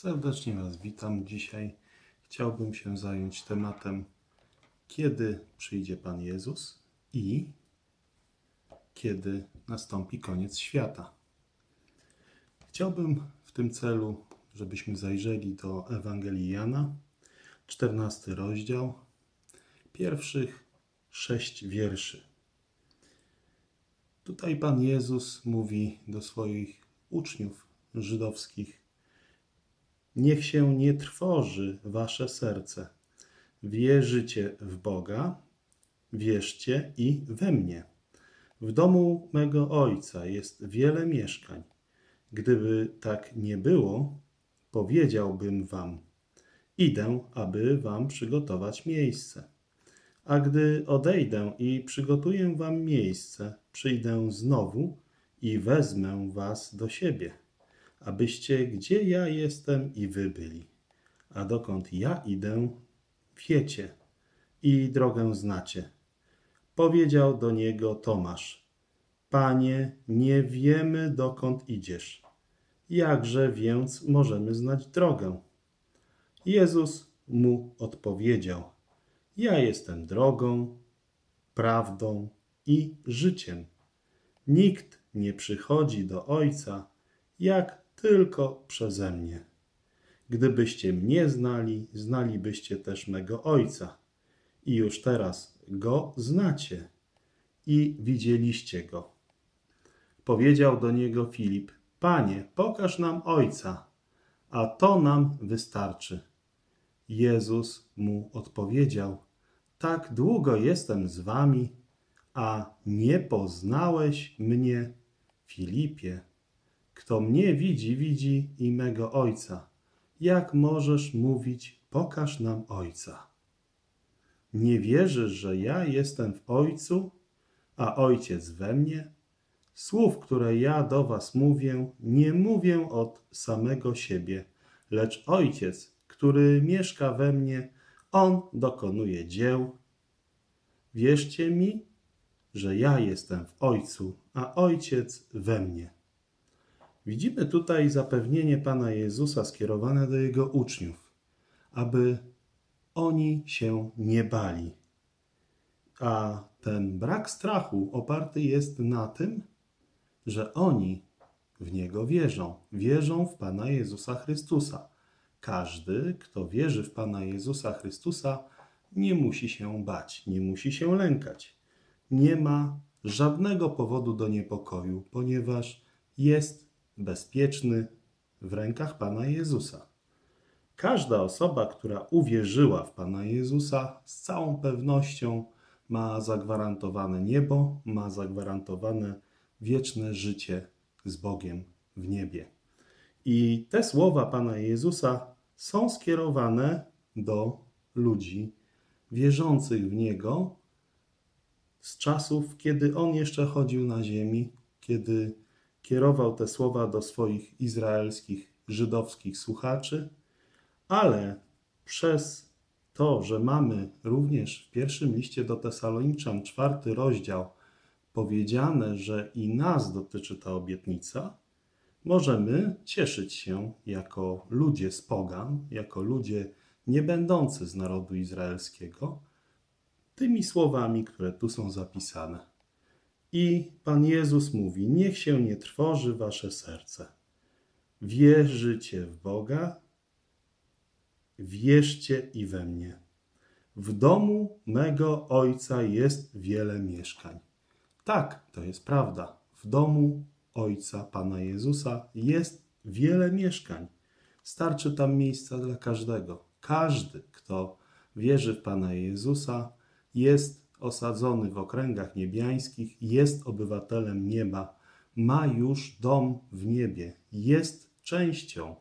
Serdecznie Was witam. Dzisiaj chciałbym się zająć tematem, kiedy przyjdzie Pan Jezus i kiedy nastąpi koniec świata. Chciałbym w tym celu, żebyśmy zajrzeli do Ewangelii Jana, 14 rozdział, pierwszych sześć wierszy. Tutaj Pan Jezus mówi do swoich uczniów żydowskich: Niech się nie trwoży wasze serce. Wierzycie w Boga, wierzcie i we mnie. W domu mego Ojca jest wiele mieszkań. Gdyby tak nie było, powiedziałbym wam: Idę, aby wam przygotować miejsce. A gdy odejdę i przygotuję wam miejsce, przyjdę znowu i wezmę was do siebie, abyście gdzie ja jestem i wy byli. A dokąd ja idę, wiecie i drogę znacie. Powiedział do niego Tomasz: Panie, nie wiemy dokąd idziesz. Jakże więc możemy znać drogę? Jezus mu odpowiedział: Ja jestem drogą, prawdą i życiem. Nikt nie przychodzi do Ojca, jak tylko przeze mnie. Gdybyście mnie znali, znalibyście też mego Ojca. I już teraz go znacie i widzieliście go. Powiedział do niego Filip: Panie, pokaż nam Ojca, a to nam wystarczy. Jezus mu odpowiedział: Tak długo jestem z wami, a nie poznałeś mnie, Filipie. Kto mnie widzi, widzi i mego Ojca. Jak możesz mówić, pokaż nam Ojca? Nie wierzysz, że ja jestem w Ojcu, a Ojciec we mnie? Słów, które ja do was mówię, nie mówię od samego siebie, lecz Ojciec, który mieszka we mnie, On dokonuje dzieł. Wierzcie mi, że ja jestem w Ojcu, a Ojciec we mnie. Widzimy tutaj zapewnienie Pana Jezusa skierowane do Jego uczniów, aby oni się nie bali. A ten brak strachu oparty jest na tym, że oni w Niego wierzą. Wierzą w Pana Jezusa Chrystusa. Każdy, kto wierzy w Pana Jezusa Chrystusa, nie musi się bać, nie musi się lękać. Nie ma żadnego powodu do niepokoju, ponieważ jest bezpieczny w rękach Pana Jezusa. Każda osoba, która uwierzyła w Pana Jezusa, z całą pewnością ma zagwarantowane niebo, ma zagwarantowane wieczne życie z Bogiem w niebie. I te słowa Pana Jezusa są skierowane do ludzi wierzących w Niego z czasów, kiedy On jeszcze chodził na ziemi, kiedy kierował te słowa do swoich izraelskich, żydowskich słuchaczy, ale przez to, że mamy również w pierwszym liście do Tesaloniczan, czwarty rozdział, powiedziane, że i nas dotyczy ta obietnica, możemy cieszyć się jako ludzie z pogan, jako ludzie nie będący z narodu izraelskiego, tymi słowami, które tu są zapisane. I Pan Jezus mówi: Niech się nie trwoży wasze serce. Wierzycie w Boga, wierzcie i we mnie. W domu mego Ojca jest wiele mieszkań. Tak, to jest prawda. W domu Ojca Pana Jezusa jest wiele mieszkań. Starczy tam miejsca dla każdego. Każdy, kto wierzy w Pana Jezusa, jest osadzony w okręgach niebiańskich, jest obywatelem nieba, ma już dom w niebie, jest częścią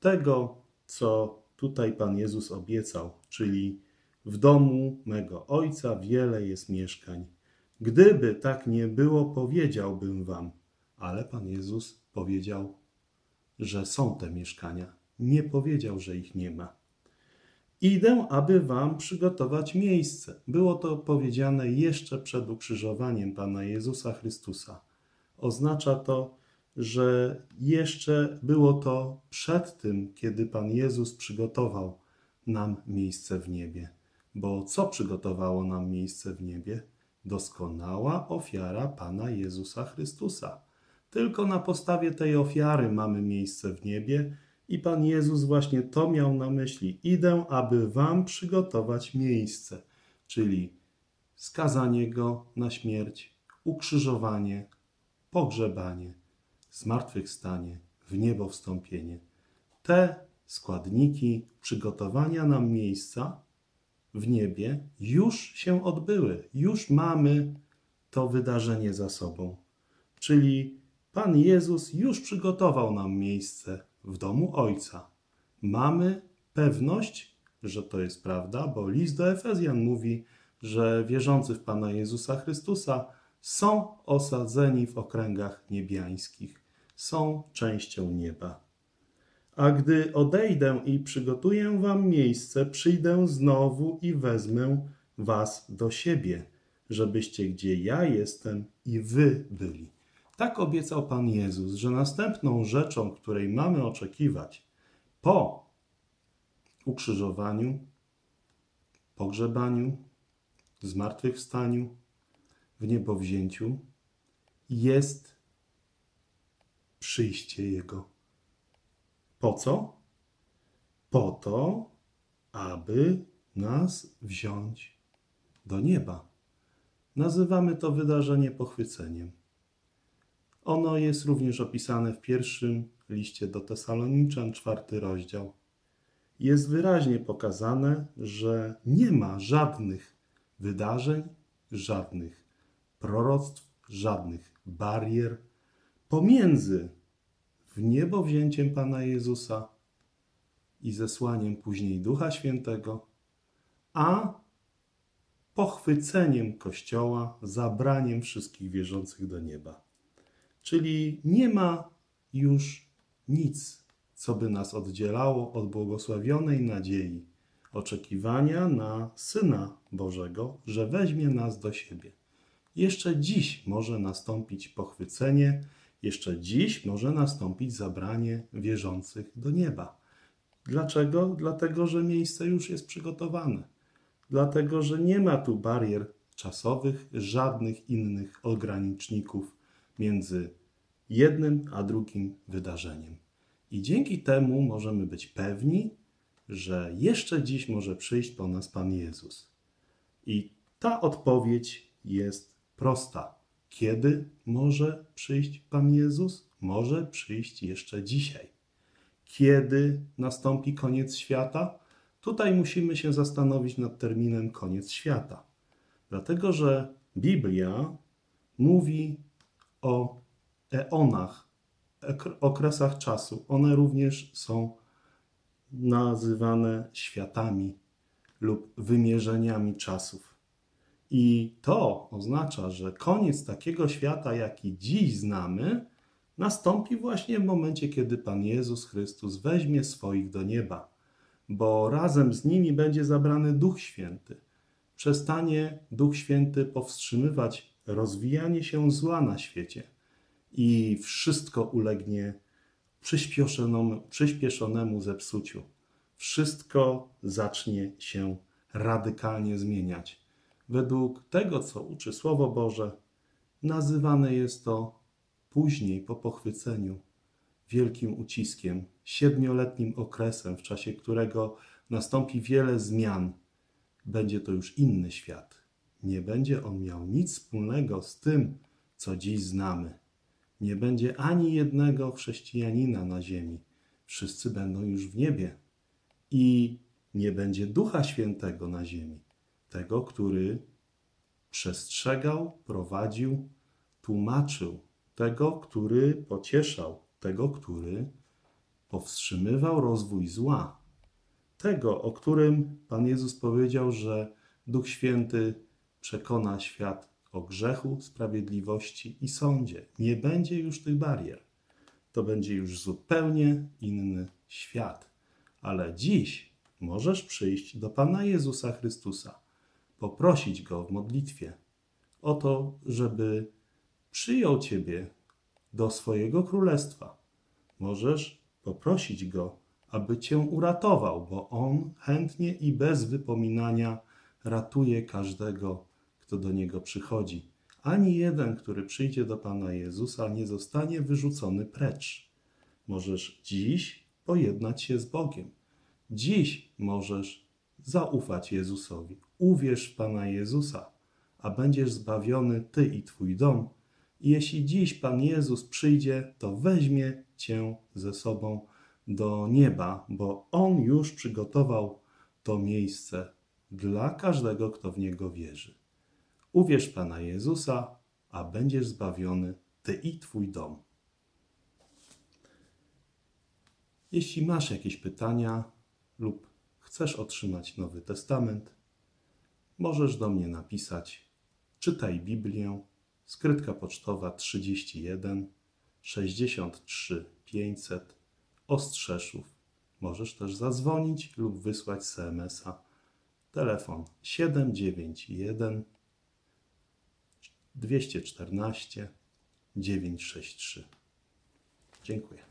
tego, co tutaj Pan Jezus obiecał, czyli w domu mego Ojca wiele jest mieszkań. Gdyby tak nie było, powiedziałbym wam, ale Pan Jezus powiedział, że są te mieszkania. Nie powiedział, że ich nie ma. Idę, aby wam przygotować miejsce. Było to powiedziane jeszcze przed ukrzyżowaniem Pana Jezusa Chrystusa. Oznacza to, że jeszcze było to przed tym, kiedy Pan Jezus przygotował nam miejsce w niebie. Bo co przygotowało nam miejsce w niebie? Doskonała ofiara Pana Jezusa Chrystusa. Tylko na podstawie tej ofiary mamy miejsce w niebie i Pan Jezus właśnie to miał na myśli. Idę, aby wam przygotować miejsce, czyli skazanie Go na śmierć, ukrzyżowanie, pogrzebanie, zmartwychwstanie, w niebo wstąpienie. Te składniki przygotowania nam miejsca w niebie już się odbyły, już mamy to wydarzenie za sobą. Czyli Pan Jezus już przygotował nam miejsce w domu Ojca. Mamy pewność, że to jest prawda, bo list do Efezjan mówi, że wierzący w Pana Jezusa Chrystusa są osadzeni w okręgach niebiańskich, są częścią nieba. A gdy odejdę i przygotuję wam miejsce, przyjdę znowu i wezmę was do siebie, żebyście gdzie ja jestem i wy byli. Tak obiecał Pan Jezus, że następną rzeczą, której mamy oczekiwać po ukrzyżowaniu, pogrzebaniu, zmartwychwstaniu, w niebowzięciu, jest przyjście Jego. Po co? Po to, aby nas wziąć do nieba. Nazywamy to wydarzenie pochwyceniem. Ono jest również opisane w pierwszym liście do Tesaloniczan, czwarty rozdział. Jest wyraźnie pokazane, że nie ma żadnych wydarzeń, żadnych proroctw, żadnych barier pomiędzy w niebo wzięciem Pana Jezusa i zesłaniem później Ducha Świętego, a pochwyceniem Kościoła, zabraniem wszystkich wierzących do nieba. Czyli nie ma już nic, co by nas oddzielało od błogosławionej nadziei, oczekiwania na Syna Bożego, że weźmie nas do siebie. Jeszcze dziś może nastąpić pochwycenie, jeszcze dziś może nastąpić zabranie wierzących do nieba. Dlaczego? Dlatego, że miejsce już jest przygotowane. Dlatego, że nie ma tu barier czasowych, żadnych innych ograniczników między jednym a drugim wydarzeniem. I dzięki temu możemy być pewni, że jeszcze dziś może przyjść po nas Pan Jezus. I ta odpowiedź jest prosta. Kiedy może przyjść Pan Jezus? Może przyjść jeszcze dzisiaj. Kiedy nastąpi koniec świata? Tutaj musimy się zastanowić nad terminem koniec świata. Dlatego, że Biblia mówi o eonach, okresach czasu. One również są nazywane światami lub wymierzeniami czasów. I to oznacza, że koniec takiego świata, jaki dziś znamy, nastąpi właśnie w momencie, kiedy Pan Jezus Chrystus weźmie swoich do nieba, bo razem z nimi będzie zabrany Duch Święty. Przestanie Duch Święty powstrzymywać rozwijanie się zła na świecie i wszystko ulegnie przyspieszonemu, przyspieszonemu zepsuciu. Wszystko zacznie się radykalnie zmieniać. Według tego, co uczy Słowo Boże, nazywane jest to później, po pochwyceniu, wielkim uciskiem, siedmioletnim okresem, w czasie którego nastąpi wiele zmian. Będzie to już inny świat. Nie będzie on miał nic wspólnego z tym, co dziś znamy. Nie będzie ani jednego chrześcijanina na ziemi. Wszyscy będą już w niebie. I nie będzie Ducha Świętego na ziemi. Tego, który przestrzegał, prowadził, tłumaczył. Tego, który pocieszał. Tego, który powstrzymywał rozwój zła. Tego, o którym Pan Jezus powiedział, że Duch Święty przekona świat o grzechu, sprawiedliwości i sądzie. Nie będzie już tych barier. To będzie już zupełnie inny świat. Ale dziś możesz przyjść do Pana Jezusa Chrystusa, poprosić Go w modlitwie o to, żeby przyjął Ciebie do swojego królestwa. Możesz poprosić go, aby cię uratował, bo on chętnie i bez wypominania ratuje każdego, kto do niego przychodzi. Ani jeden, który przyjdzie do Pana Jezusa, nie zostanie wyrzucony precz. Możesz dziś pojednać się z Bogiem. Dziś możesz zaufać Jezusowi. Uwierz w Pana Jezusa, a będziesz zbawiony Ty i Twój dom. I jeśli dziś Pan Jezus przyjdzie, to weźmie Cię ze sobą do nieba, bo On już przygotował to miejsce dla każdego, kto w Niego wierzy. Uwierz Pana Jezusa, a będziesz zbawiony Ty i Twój dom. Jeśli masz jakieś pytania lub chcesz otrzymać Nowy Testament, możesz do mnie napisać Czytaj Biblię, skrytka pocztowa 31 63 500 Ostrzeszów. Możesz też zadzwonić lub wysłać SMS-a. Telefon 791 214 963. Dziękuję.